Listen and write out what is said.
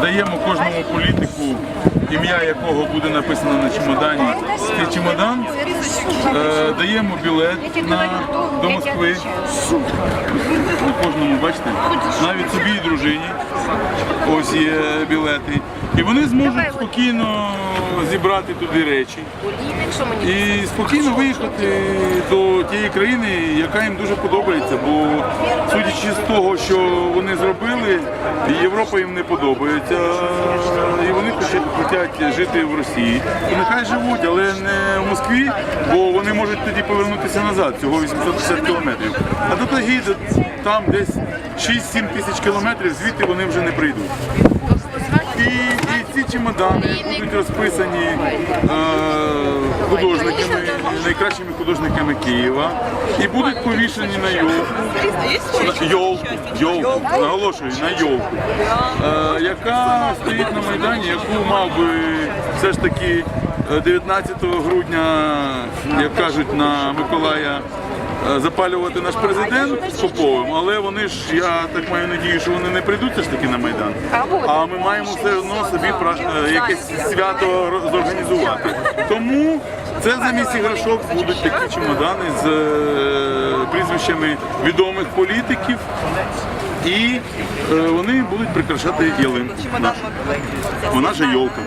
даємо кожному політику, ім'я якого буде написано на чемодані. Цей чемодан е, даємо білет на, до Москви. На кожному, бачите, навіть собі і дружині. Ось є білети. І вони зможуть спокійно зібрати туди речі і спокійно виїхати до тієї країни, яка їм дуже подобається. Бо судячи з того, що вони зробили, Європа їм не подобається, і вони хочуть, жити в Росії. І нехай живуть, але не в Москві, бо вони можуть тоді повернутися назад, цього 850 кілометрів. А до Тагіда там десь 6-7 тисяч кілометрів, звідти вони вже не прийдуть. І, і ці чемодани будуть розписані е, найкращими художниками Києва, і будуть повішені на йолку, йолку, йолку, наголошую, на йолку, е, яка стоїть на Майдані, яку мав би все ж таки е, 19 грудня, як кажуть, на Миколая е, запалювати наш президент з Поповим, але вони ж, я так маю надію, що вони не прийдуть все ж таки на Майдан. А ми маємо все одно собі е, якесь свято зорганізувати. Тому це замість іграшок будуть такі чемодани з е, прізвищами відомих політиків. І е, вони будуть прикрашати ялинку. Вона ж йолка.